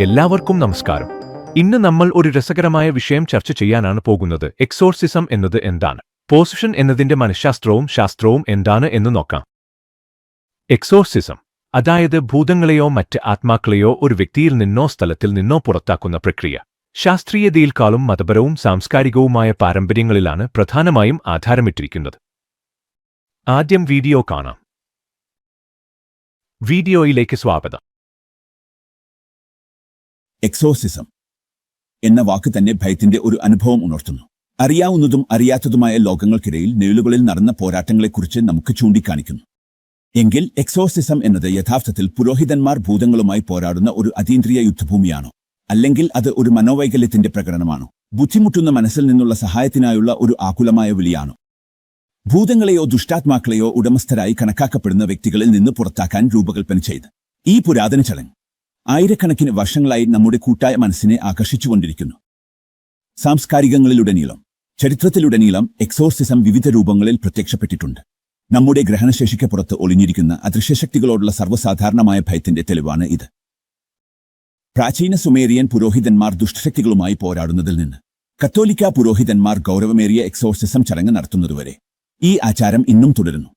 എല്ലാവർക്കും നമസ്കാരം. ഇന്ന് നമ്മൾ ഒരു രസകരമായ വിഷയം ചർച്ച ചെയ്യാനാണ് പോകുന്നത്. എക്സോർസിസം എന്നത് എന്താണ്? പോസിഷൻ എന്നതിന്റെ മനഃശാസ്ത്രവും ശാസ്ത്രവും എന്താണ് എന്ന് നോക്കാം. എക്സോർസിസം അതായത് ഭൂതങ്ങളെയോ മറ്റ് ആത്മാക്കളെയോ ഒരു വ്യക്തിയിൽ നിന്നോ സ്ഥലത്തിൽ നിന്നോ പുറത്താക്കുന്ന പ്രക്രിയ. ശാസ്ത്രീയതയിൽക്കാളും മതപരവും സാംസ്കാരികവുമായ പാരമ്പര്യങ്ങളിലാണ് പ്രധാനമായും ആധാരമിട്ടിരിക്കുന്നത്. ആദ്യം വീഡിയോ കാണാം. വീഡിയോയിലേക്ക് സ്വാഗതം. എക്സോസിസം എന്ന വാക്ക് തന്നെ ഭയത്തിന്റെ ഒരു അനുഭവം ഉണർത്തുന്നു. അറിയാവുന്നതും അറിയാത്തതുമായ ലോകങ്ങൾക്കിടയിൽ നിഴലുകളിൽ നടന്ന പോരാട്ടങ്ങളെക്കുറിച്ച് നമുക്ക് ചൂണ്ടിക്കാണിക്കുന്നു. എങ്കിൽ എക്സോസിസം എന്നത് യഥാർത്ഥത്തിൽ പുരോഹിതന്മാർ ഭൂതങ്ങളുമായി പോരാടുന്ന ഒരു അതീന്ദ്രിയ യുദ്ധഭൂമിയാണോ? അല്ലെങ്കിൽ അത് ഒരു മനോവൈകല്യത്തിന്റെ പ്രകടനമാണോ? ബുദ്ധിമുട്ടുന്ന മനസ്സിൽ നിന്നുള്ള സഹായത്തിനായുള്ള ഒരു ആകുലമായ വിളിയാണോ? ഭൂതങ്ങളെയോ ദുഷ്ടാത്മാക്കളെയോ ഉടമസ്ഥരായി കണക്കാക്കപ്പെടുന്ന വ്യക്തികളിൽ നിന്ന് പുറത്താക്കാൻ രൂപകൽപ്പന ചെയ്ത്. ഈ പുരാതന ചടങ്ങ് ആയിരക്കണക്കിന് വർഷങ്ങളായി നമ്മുടെ കൂട്ടായ മനസ്സിനെ ആകർഷിച്ചുകൊണ്ടിരിക്കുന്നു. സാംസ്കാരികങ്ങളിലുടനീളം ചരിത്രത്തിലുടനീളം എക്സോർസിസം വിവിധ രൂപങ്ങളിൽ പ്രത്യക്ഷപ്പെട്ടിട്ടുണ്ട്. നമ്മുടെ ഗ്രഹണശേഷിക്ക് പുറത്ത് ഒളിഞ്ഞിരിക്കുന്ന അദൃശ്യശക്തികളോടുള്ള സർവസാധാരണമായ ഭയത്തിന്റെ തെളിവാണ് ഇത്. പ്രാചീന സുമേറിയൻ പുരോഹിതന്മാർ ദുഷ്ടശക്തികളുമായി പോരാടുന്നതിൽ നിന്ന് കത്തോലിക്ക പുരോഹിതന്മാർ ഗൗരവമേറിയ എക്സോർസിസം ചടങ്ങ് നടത്തുന്നതുവരെ ഈ ആചാരം ഇന്നും തുടരുന്നു.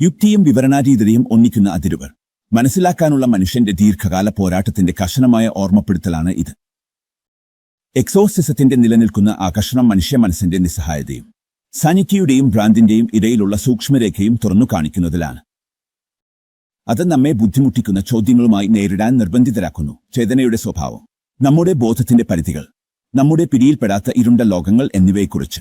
യുക്തിയും വിവരണാതീതതയും ഒന്നിക്കുന്ന അതിരുകൾ മനസ്സിലാക്കാനുള്ള മനുഷ്യന്റെ ദീർഘകാല പോരാട്ടത്തിന്റെ കർശനമായ ഓർമ്മപ്പെടുത്തലാണ് ഇത്. എക്സോസിസത്തിന്റെ നിലനിൽക്കുന്ന ആകർഷണം മനുഷ്യ മനസ്സിന്റെ നിസ്സഹായതയും സാനിറ്റിയുടെയും ഭ്രാന്തിന്റെയും ഇടയിലുള്ള സൂക്ഷ്മരേഖയും തുറന്നു കാണിക്കുന്നതിലാണ്. അത് നമ്മെ ബുദ്ധിമുട്ടിക്കുന്ന ചോദ്യങ്ങളുമായി നേരിടാൻ നിർബന്ധിതരാക്കുന്നു. ചേതനയുടെ സ്വഭാവം നമ്മുടെ ബോധത്തിന്റെ പരിധികൾ നമ്മുടെ പിടിയിൽപ്പെടാത്ത ഇരുണ്ട ലോകങ്ങൾ എന്നിവയെക്കുറിച്ച്.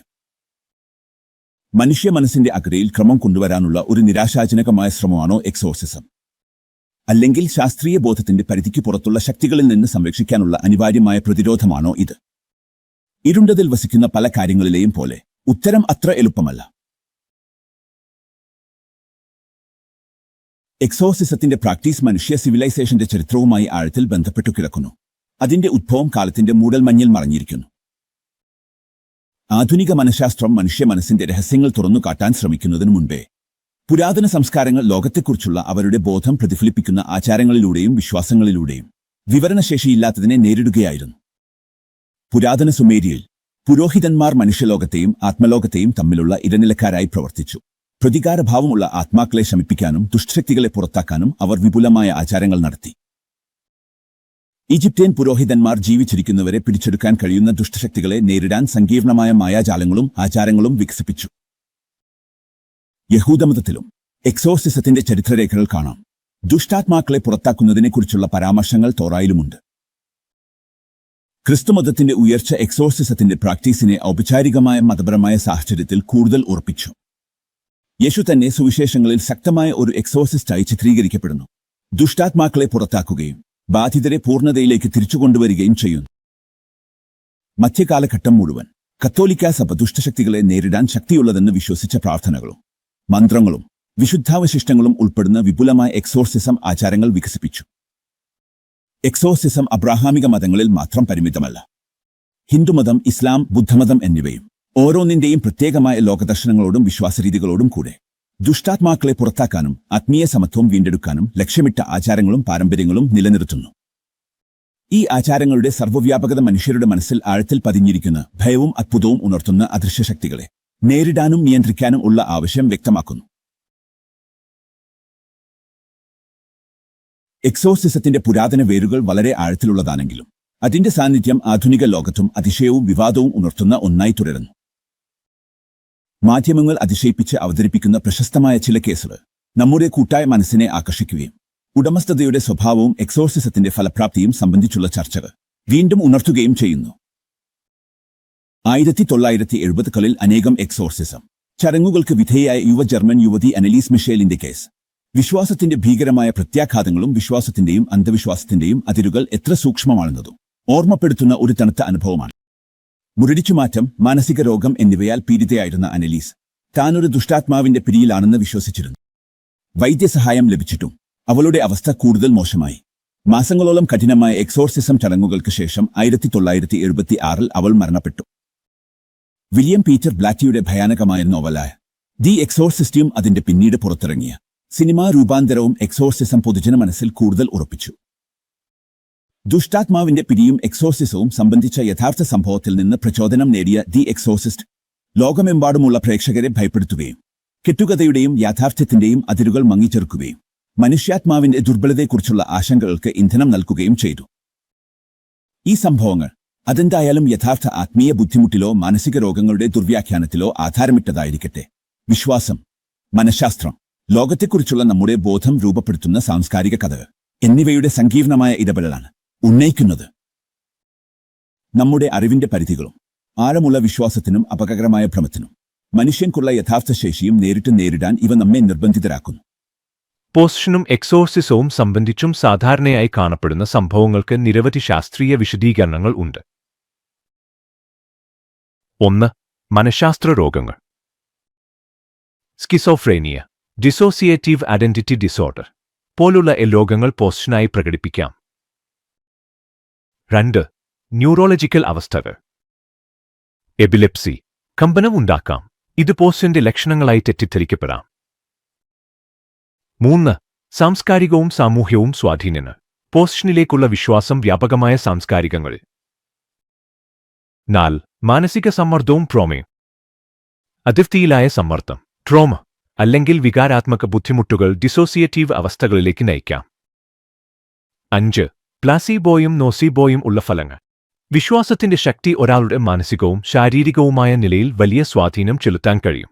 മനുഷ്യ മനസ്സിന്റെ അഗ്രയിൽ ക്രമം കൊണ്ടുവരാനുള്ള ഒരു നിരാശാജനകമായ ശ്രമമാണോ എക്സോസിസം? അല്ലെങ്കിൽ ശാസ്ത്രീയ ബോധത്തിന്റെ പരിധിക്ക് പുറത്തുള്ള ശക്തികളിൽ നിന്ന് സംരക്ഷിക്കാനുള്ള അനിവാര്യമായ പ്രതിരോധമാണോ ഇത്? ഇരുണ്ടതിൽ വസിക്കുന്ന പല കാര്യങ്ങളിലെയും പോലെ ഉത്തരം അത്ര എളുപ്പമല്ല. എക്സോസിസത്തിന്റെ പ്രാക്ടീസ് മനുഷ്യ സിവിലൈസേഷന്റെ ചരിത്രവുമായി ആഴത്തിൽ ബന്ധപ്പെട്ടു കിടക്കുന്നു. അതിന്റെ ഉദ്ഭവം കാലത്തിന്റെ മൂടൽമഞ്ഞിൽ മറഞ്ഞിരിക്കുന്നു. ആധുനിക മനഃശാസ്ത്രം മനുഷ്യ മനസ്സിന്റെ രഹസ്യങ്ങൾ തുറന്നു കാട്ടാൻ ശ്രമിക്കുന്നതിനു മുൻപേ പുരാതന സംസ്കാരങ്ങൾ ലോകത്തെക്കുറിച്ചുള്ള അവരുടെ ബോധം പ്രതിഫലിപ്പിക്കുന്ന ആചാരങ്ങളിലൂടെയും വിശ്വാസങ്ങളിലൂടെയും വിവരണശേഷിയില്ലാത്തതിനെ നേരിടുകയായിരുന്നു. പുരാതന സുമേരിയിൽ പുരോഹിതന്മാർ മനുഷ്യലോകത്തെയും ആത്മലോകത്തെയും തമ്മിലുള്ള ഇടനിലക്കാരായി പ്രവർത്തിച്ചു. പ്രതികാരഭാവമുള്ള ആത്മാക്കളെ ശമിപ്പിക്കാനും ദുഷ്ടശക്തികളെ പുറത്താക്കാനും അവർ വിപുലമായ ആചാരങ്ങൾ നടത്തി. ഈജിപ്ഷ്യൻ പുരോഹിതന്മാർ ജീവിച്ചിരിക്കുന്നവരെ പിടിച്ചെടുക്കാൻ കഴിയുന്ന ദുഷ്ടശക്തികളെ നേരിടാൻ സങ്കീർണമായ മായാജാലങ്ങളും ആചാരങ്ങളും വികസിപ്പിച്ചു. യഹൂദമതത്തിലും എക്സോസിസത്തിന്റെ ചരിത്രരേഖകൾ കാണാം. ദുഷ്ടാത്മാക്കളെ പുറത്താക്കുന്നതിനെക്കുറിച്ചുള്ള പരാമർശങ്ങൾ തോറായിലുമുണ്ട്. ക്രിസ്തുമതത്തിന്റെ ഉയർച്ച എക്സോസിസത്തിന്റെ പ്രാക്ടീസിനെ ഔപചാരികമായ മതപരമായ സാഹചര്യത്തിൽ കൂടുതൽ ഉറപ്പിച്ചു. യേശു തന്നെ സുവിശേഷങ്ങളിൽ ശക്തമായ ഒരു എക്സോസിസ്റ്റായി ചിത്രീകരിക്കപ്പെടുന്നു. ദുഷ്ടാത്മാക്കളെ പുറത്താക്കുകയും ബാധിതരെ പൂർണതയിലേക്ക് തിരിച്ചുകൊണ്ടുവരികയും ചെയ്യുന്നു. മധ്യകാലഘട്ടം മുഴുവൻ കത്തോലിക്ക സഭ ദുഷ്ടശക്തികളെ നേരിടാൻ ശക്തിയുള്ളതെന്ന് വിശ്വസിച്ച പ്രാർത്ഥനകളും മന്ത്രങ്ങളും വിശുദ്ധാവശിഷ്ടങ്ങളും ഉൾപ്പെടുന്ന വിപുലമായ എക്സോർസിസം ആചാരങ്ങൾ വികസിപ്പിച്ചു. എക്സോർസിസം അബ്രാഹാമിക മതങ്ങളിൽ മാത്രം പരിമിതമല്ല. ഹിന്ദുമതം ഇസ്ലാം ബുദ്ധമതം എന്നിവയും ഓരോന്നിന്റെയും പ്രത്യേകമായ ലോകദർശനങ്ങളോടും വിശ്വാസരീതികളോടും കൂടെ ദുഷ്ടാത്മാക്കളെ പുറത്താക്കാനും ആത്മീയ സമത്വം വീണ്ടെടുക്കാനും ലക്ഷ്യമിട്ട ആചാരങ്ങളും പാരമ്പര്യങ്ങളും നിലനിർത്തുന്നു. ഈ ആചാരങ്ങളുടെ സർവവ്യാപകത മനുഷ്യരുടെ മനസ്സിൽ ആഴത്തിൽ പതിഞ്ഞിരിക്കുന്ന ഭയവും അത്ഭുതവും ഉണർത്തുന്ന അദൃശ്യശക്തികളെ നേരിടാനും നിയന്ത്രിക്കാനും ഉള്ള ആവശ്യം വ്യക്തമാക്കുന്നു. എക്സോസിസത്തിന്റെ പുരാതന വേരുകൾ വളരെ ആഴത്തിലുള്ളതാണെങ്കിലും അതിന്റെ സാന്നിധ്യം ആധുനിക ലോകത്തും അതിശയവും വിവാദവും ഉണർത്തുന്ന ഒന്നായി തുടരുന്നു. മാധ്യമങ്ങൾ അതിശയിപ്പിച്ച് അവതരിപ്പിക്കുന്ന പ്രശസ്തമായ ചില കേസുകൾ നമ്മുടെ കൂട്ടായ മനസ്സിനെ ആകർഷിക്കുകയും ഉടമസ്ഥതയുടെ സ്വഭാവവും എക്സോർസിസത്തിന്റെ ഫലപ്രാപ്തിയും സംബന്ധിച്ചുള്ള ചർച്ചകൾ വീണ്ടും ഉണർത്തുകയും ചെയ്യുന്നു. ആയിരത്തി തൊള്ളായിരത്തി എഴുപതുകളിൽ അനേകം എക്സോർസിസം. ചടങ്ങുകൾക്ക് വിധേയായ യുവ ജർമ്മൻ യുവതി അനലീസ് മിഷേലിന്റെ കേസ്. വിശ്വാസത്തിന്റെ ഭീകരമായ പ്രത്യാഘാതങ്ങളും വിശ്വാസത്തിന്റെയും അന്ധവിശ്വാസത്തിന്റെയും അതിരുകൾ എത്ര സൂക്ഷ്മമാണെന്നതും ഓർമ്മപ്പെടുത്തുന്ന ഒരു തണുത്ത അനുഭവമാണ്. മുരടിച്ചുമാറ്റം മാനസിക രോഗം എന്നിവയാൽ പീഡിതയായിരുന്ന അനലീസ് താനൊരു ദുഷ്ടാത്മാവിന്റെ പിടിയിലാണെന്ന് വിശ്വസിച്ചിരുന്നു. വൈദ്യസഹായം ലഭിച്ചിട്ടും അവളുടെ അവസ്ഥ കൂടുതൽ മോശമായി. മാസങ്ങളോളം കഠിനമായ എക്സോർസിസം ചടങ്ങുകൾക്ക് ശേഷം ആയിരത്തി തൊള്ളായിരത്തി എഴുപത്തി ആറിൽ അവൾ മരണപ്പെട്ടു. വില്യം പീറ്റർ ബ്ലാറ്റിയുടെ ഭയാനകമായ നോവലായ ദി എക്സോർസിസ്റ്റും അതിന്റെ പിന്നീട് പുറത്തിറങ്ങിയ സിനിമാ രൂപാന്തരവും എക്സോർസിസം പൊതുജന മനസ്സിൽ കൂടുതൽ ഉറപ്പിച്ചു. ദുഷ്ടാത്മാവിന്റെ പിരിയും എക്സോർസിസവും സംബന്ധിച്ച യഥാർത്ഥ സംഭവത്തിൽ നിന്ന് പ്രചോദനം നേടിയ ദി എക്സോർസിസ്റ്റ് ലോകമെമ്പാടുമുള്ള പ്രേക്ഷകരെ ഭയപ്പെടുത്തുകയും കെട്ടുകഥയുടെയും യാഥാർത്ഥ്യത്തിന്റെയും അതിരുകൾ മങ്ങിച്ചേർക്കുകയും മനുഷ്യാത്മാവിന്റെ ദുർബലതയെക്കുറിച്ചുള്ള ആശങ്കകൾക്ക് ഇന്ധനം നൽകുകയും ചെയ്തു. ഈ സംഭവങ്ങൾ അതെന്തായാലും യഥാർത്ഥ ആത്മീയ ബുദ്ധിമുട്ടിലോ മാനസിക രോഗങ്ങളുടെ ദുർവ്യാഖ്യാനത്തിലോ ആധാരമിട്ടതായിരിക്കട്ടെ. വിശ്വാസം. മനഃശാസ്ത്രം. ലോകത്തെക്കുറിച്ചുള്ള നമ്മുടെ ബോധം രൂപപ്പെടുത്തുന്ന സാംസ്കാരിക കഥകൾ. എന്നിവയുടെ സങ്കീർണമായ ഇടപെടലാണ്. ഉന്നയിക്കുന്നത്. നമ്മുടെ അറിവിന്റെ പരിധികളും ആഴമുള്ള വിശ്വാസത്തിനും അപകടകരമായ ഭ്രമത്തിനും മനുഷ്യൻക്കുള്ള യഥാർത്ഥ ശേഷിയും നേരിട്ട് നേരിടാൻ ഇവ നമ്മെ നിർബന്ധിതരാക്കുന്നു. പോസ്റ്റിനും എക്സോർസിസവും സംബന്ധിച്ചും സാധാരണയായി കാണപ്പെടുന്ന സംഭവങ്ങൾക്ക് നിരവധി ശാസ്ത്രീയ വിശദീകരണങ്ങൾ ഉണ്ട്. ഒന്ന് മനഃശാസ്ത്ര രോഗങ്ങൾ സ്കിസോഫ്രേനിയ ഡിസോസിയേറ്റീവ് ഐഡന്റിറ്റി ഡിസോർഡർ പോലുള്ള രോഗങ്ങൾ പോസ്റ്റിനായി പ്രകടിപ്പിക്കാം. രണ്ട് ന്യൂറോളജിക്കൽ അവസ്ഥകൾ. എബിലെപ്സി കമ്പനം ഉണ്ടാക്കാം. ഇത് പോസ്റ്റിന്റെ ലക്ഷണങ്ങളായി തെറ്റിദ്ധരിക്കപ്പെടാം. മൂന്ന് സാംസ്കാരികവും സാമൂഹ്യവും സ്വാധീനങ്ങൾ. പോസ്റ്റിനിലേക്കുള്ള വിശ്വാസം വ്യാപകമായ സാംസ്കാരികങ്ങൾ നാല് മാനസിക സമ്മർദ്ദവും ട്രോമയും. അതിർത്തിയിലായ സമ്മർദ്ദം ട്രോമ അല്ലെങ്കിൽ വികാരാത്മക ബുദ്ധിമുട്ടുകൾ ഡിസോസിയേറ്റീവ് അവസ്ഥകളിലേക്ക് നയിക്കാം. അഞ്ച് പ്ലാസിബോയും നോസിബോയും ഉള്ള ഫലങ്ങൾ. വിശ്വാസത്തിന്റെ ശക്തി ഒരാളുടെ മാനസികവും ശാരീരികവുമായ നിലയിൽ വലിയ സ്വാധീനം ചെലുത്താൻ കഴിയും.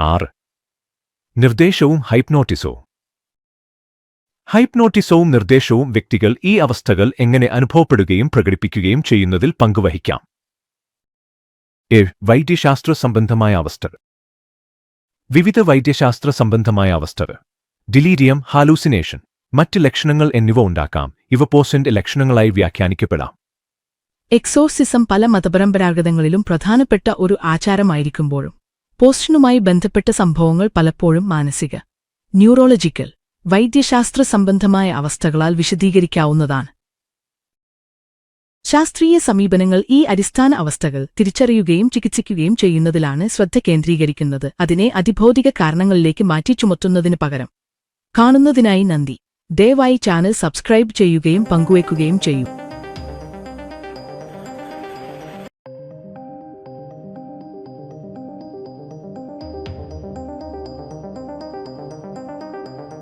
ആറ് നിർദ്ദേശവും ഹൈപ്നോട്ടിസവും. ഹൈപ്നോട്ടിസവും നിർദ്ദേശവും വ്യക്തികൾ ഈ അവസ്ഥകൾ എങ്ങനെ അനുഭവപ്പെടുകയും പ്രകടിപ്പിക്കുകയും ചെയ്യുന്നതിൽ പങ്കുവഹിക്കാം. ഏഴ് വൈദ്യശാസ്ത്ര സംബന്ധമായ അവസ്ഥകൾ വിവിധ വൈദ്യശാസ്ത്ര സംബന്ധമായ അവസ്ഥകൾ ഡിലീരിയം ഹാലൂസിനേഷൻ. മറ്റ് ലക്ഷണങ്ങൾ എന്നിവ ഉണ്ടാക്കാം. ഇവ പോസന്റ് ലക്ഷണങ്ങളായി വ്യാഖ്യാനിക്കപ്പെടാം. എക്സോർസിസം പല മതപരമ്പരാഗതങ്ങളിലും പ്രധാനപ്പെട്ട ഒരു ആചാരമായിരിക്കുമ്പോഴും പോസ്റ്റിനുമായി ബന്ധപ്പെട്ട സംഭവങ്ങൾ പലപ്പോഴും മാനസിക ന്യൂറോളജിക്കൽ വൈദ്യശാസ്ത്ര സംബന്ധമായ അവസ്ഥകളാൽ വിശദീകരിക്കാവുന്നതാണ്. ശാസ്ത്രീയ സമീപനങ്ങൾ ഈ അടിസ്ഥാന അവസ്ഥകൾ തിരിച്ചറിയുകയും ചികിത്സിക്കുകയും ചെയ്യുന്നതിലാണ് ശ്രദ്ധ കേന്ദ്രീകരിക്കുന്നത്. അതിനെ അതിഭൗതിക കാരണങ്ങളിലേക്ക് മാറ്റി ചുമത്തുന്നതിന് പകരം. കാണുന്നതിനായി നന്ദി. ദയവായി ചാനൽ സബ്സ്ക്രൈബ് ചെയ്യുകയും പങ്കുവയ്ക്കുകയും ചെയ്യൂ.